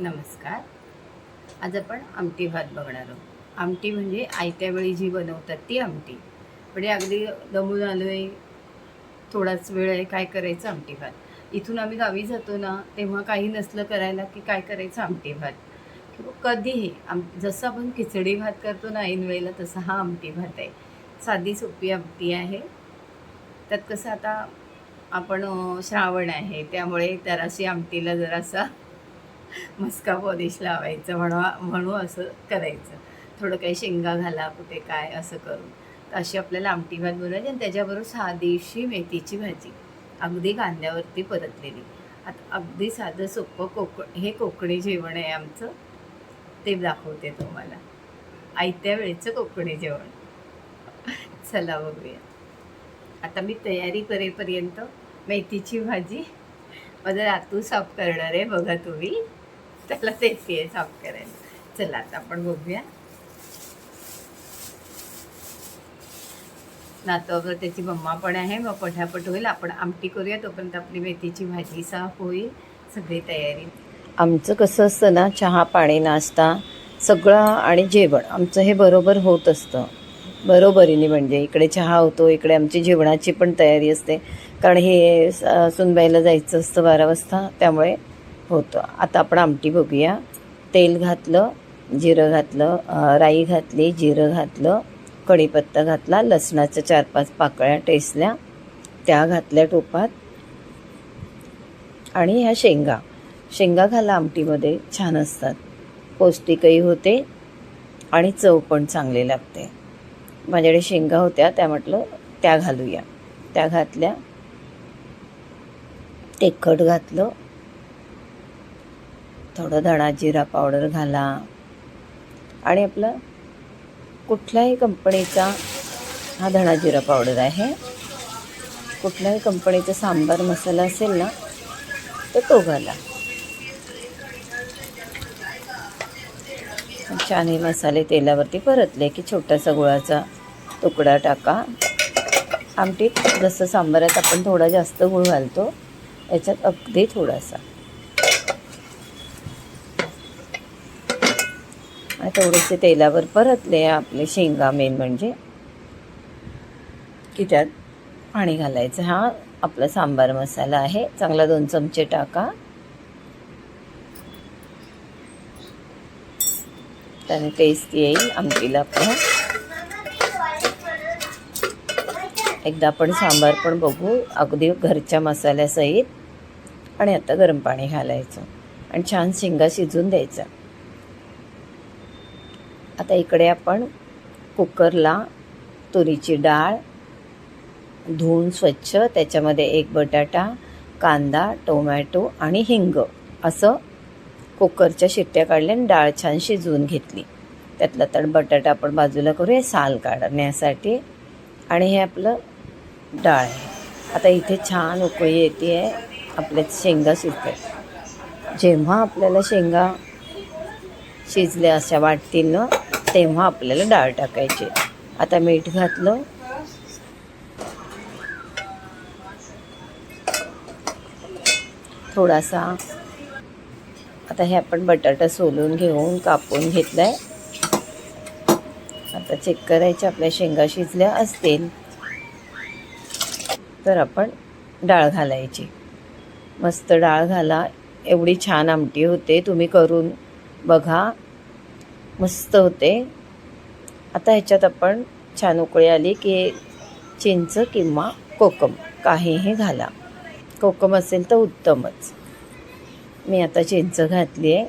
नमस्कार. आज आपण आमटी भात बघणार आहोत. आमटी म्हणजे आयत्या वेळी जी बनवतात ती आमटी. म्हणजे अगदी दमून आलो आहे थोडाच वेळ आहे काय करायचं आमटी भात? इथून आम्ही गावी जातो ना तेव्हा काही नसलं करायला की काय करायचं आमटी भात? किंवा कधीही आम जसं आपण खिचडी भात करतो ना ऐन वेळेला तसा हा आमटी भात आहे. साधी सोपी आमटी आहे. त्यात कसं आता आपण श्रावण आहे त्यामुळे तराशी आमटीला जरासा मस्का पॉलिश लावायचं म्हणा म्हणू असं करायचं. थोडं काही शेंगा घाला कुठे काय असं करून. तर अशी आपल्याला आमटी भात बनवायची आणि त्याच्याबरोबर साधीशी मेथीची भाजी. अगदी कांद्यावरती परतलेली. आता अगदी साधं सोपं कोक हे कोकणी जेवण आहे आमचं. ते दाखवते तुम्हाला. आयत्या वेळेचं कोकणी जेवण. चला बघूया. आता मी तयारी करेपर्यंत मेथीची भाजी. माझं रातू साफ करणार आहे बघा तुम्ही. त्याला देते साफ करायला चला आता आपण बघूया. नातवावर त्याची मम्मा पण आहे मग पटापट होईल. आपण आमटी करूया तोपर्यंत आपली मेथीची भाजी साफ होईल. सगळी तयारी. आमचं कसं असतं ना चहा पाणी नाश्ता सगळं आणि जेवण आमचं हे बरोबर होत असतं. बरोबरीने म्हणजे इकडे चहा होतो इकडे आमची जेवणाची पण तयारी असते. कारण हे सुनबाईला जायचं असतं बारा वाजता त्यामुळे होतं. आता आपण आमटी बघूया. तेल घातलं जिरं घातलं राई घातली जिरं घातलं कढीपत्ता घातला लसणाच्या चार पाच पाकळ्या टेसल्या त्या घातल्या टोपात आणि ह्या शेंगा. शेंगा घाला आमटीमध्ये छान असतात. पौष्टिकही होते आणि चव पण चांगली लागते. माझ्याकडे शेंगा होत्या त्या म्हटलं त्या घालूया. त्या घातल्या तिखट घातलं थोडं धणा जिरा पावडर घाला. आणि आपला कुठल्याही कंपनीचा हा धणा जिरा पावडर आहे. कुठल्याही कंपनीचा सांबार मसाला असेल ना तर तो घाला. छान हे मसाले तेलावरती परतले की छोटासा गुळाचा तुकडा टाका. आमटीत जसं सांबारात आपण थोडा जास्त गुळ घालतो याच्यात अगदी थोडासा. थोडेसे तेलावर परतले आपले शेंगा मेन म्हणजे. की त्यात पाणी घालायचं. हा आपला सांबार मसाला आहे. चांगला दोन चमचे टाका. त्याने टेस्ट येईल आमटीला पण. एकदा आपण सांबार पण बघू. अगदी घरच्या मसाल्यासहित. आणि आता गरम पाणी घालायचं. आणि छान शेंगा शिजून द्यायचा. आता इकडे आपण कुकरला तुरीची डाळ धुवून स्वच्छ त्याच्यामध्ये एक बटाटा कांदा टोमॅटो आणि हिंग असं कुकरच्या शिट्ट्या काढल्या आणि डाळ छान शिजवून घेतली. त्यातला तर बटाटा आपण बाजूला करूया साल काढण्यासाठी. आणि हे आपलं डाळ आहे. आता इथे छान उकळी येते आहे आपल्या शेंगा शिजते जेव्हा आपल्याला शेंगा शिजल्या अशा वाटतील ना तेव्हा आपल्याला डाळ टाकायची. आता मीठ घातलं. थोडासा. आता हे आपण बटाटा सोलून घेऊन कापून घेतला आहे आता चेक करायचे आपल्या शेंगा शिजल्या असतील. तर आपण डाळ घालायची. मस्त डाळ घाला. एवढी छान आमटी होते तुम्ही करून बघा. मस्त होते. आता ह्याच्यात आपण छान उकळी आली की चिंच किंवा कोकम काहीही घाला. कोकम असेल तर उत्तमच. मी आता चिंच घातली आहे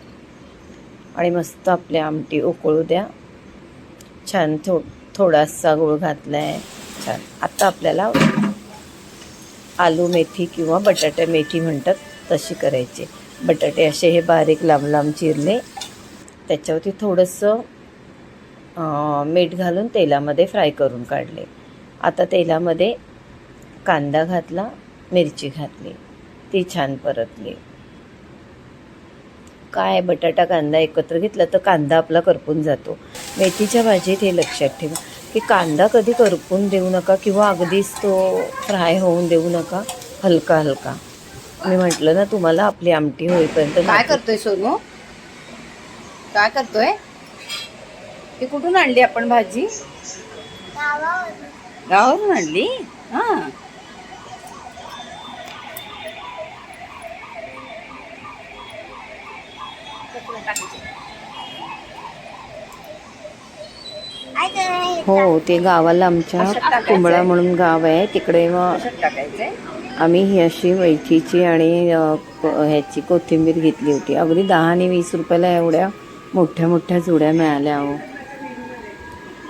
आणि मस्त आपली आमटी उकळू द्या. छान थो थोडासा गूळ घातला आहे छान. आता आपल्याला आलू मेथी किंवा बटाटा मेथी म्हणतात तशी करायची. बटाटे असे हे बारीक लांब लांब चिरले. त्याच्यावरती थोडंसं मीठ घालून तेलामध्ये फ्राय करून काढले. आता तेलामध्ये कांदा घातला मिरची घातली ती छान परतली. काय बटाटा कांदा एकत्र घेतला तर कांदा आपला करपून जातो. मेथीच्या भाजीत हे लक्षात ठेवा की कांदा कधी करपून देऊ नका किंवा अगदीच तो फ्राय होऊन देऊ नका हलका हलका मी म्हटलं ना तुम्हाला आपली आमटी होईपर्यंत काय करतोय सोनू? काय करतोय? ही कुठून आणली आपण भाजी? गावावरून आणली? हा. हो ते गावाला आमच्या? कुंबळा म्हणून गाव आहे. तिकडे मग आम्ही ही अशी मेथीची आणि ह्याची कोथिंबीर घेतली होती. अगदी दहा आणि वीस रुपयाला एवढ्या मोठ्या मोठ्या जुड्या मिळाल्या हो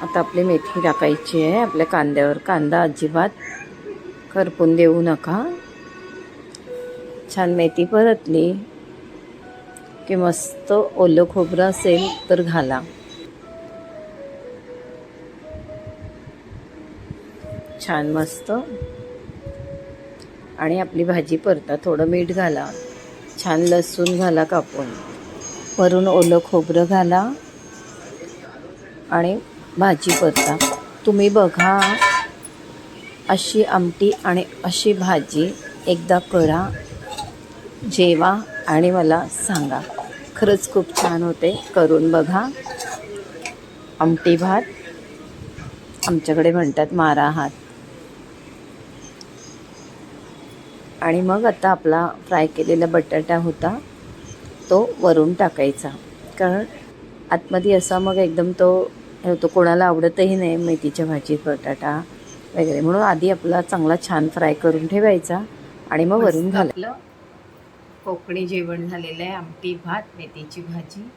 आता आपली मेथी टाकायची आहे आपल्या कांद्यावर. कांदा अजिबात करपून देऊ नका. छान मेथी परतली की मस्त ओलं खोबरं असेल तर घाला. छान मस्त. आणि आपली भाजी परता थोडं मीठ घाला. छान लसूण घाला कापून. वरून ओलं खोबरं घाला आणि भाजी परता तुम्ही बघा अशी आमटी आणि अशी भाजी एकदा करा जेवा आणि मला सांगा. खरंच खूप छान होते. करून बघा. आमटी भात आमच्याकडे म्हणतात मारा हात. आणि मग आता आपला फ्राय केलेला बटाटा होता. तो वरून टाकायचा. कारण आतमध्ये असा मग एकदम तो हे होतो कोणाला आवडतही नाही मेथीच्या भाजीत बटाटा वगैरे. म्हणून आधी आपला चांगला छान फ्राय करून ठेवायचा आणि मग वरून मस्त घाला आपलं कोकणी जेवण झालेलं आहे आमटी भात मेथीची भाजी.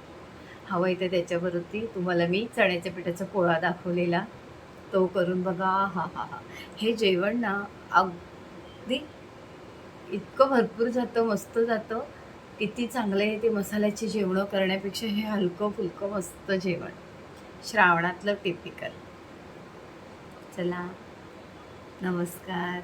हवं आहे तर त्याच्यावरती तुम्हाला मी चण्याच्या पिठाचा पोळा दाखवलेला. तो करून बघा. हा हा हा. हे जेवण ना अगदी इतकं भरपूर जातं मस्त जातं. किती चांगलं आहे ते मसाल्याची जेवणं करण्यापेक्षा हे हलकं फुलकं मस्त जेवण. श्रावणातलं टिपिकल चला. नमस्कार.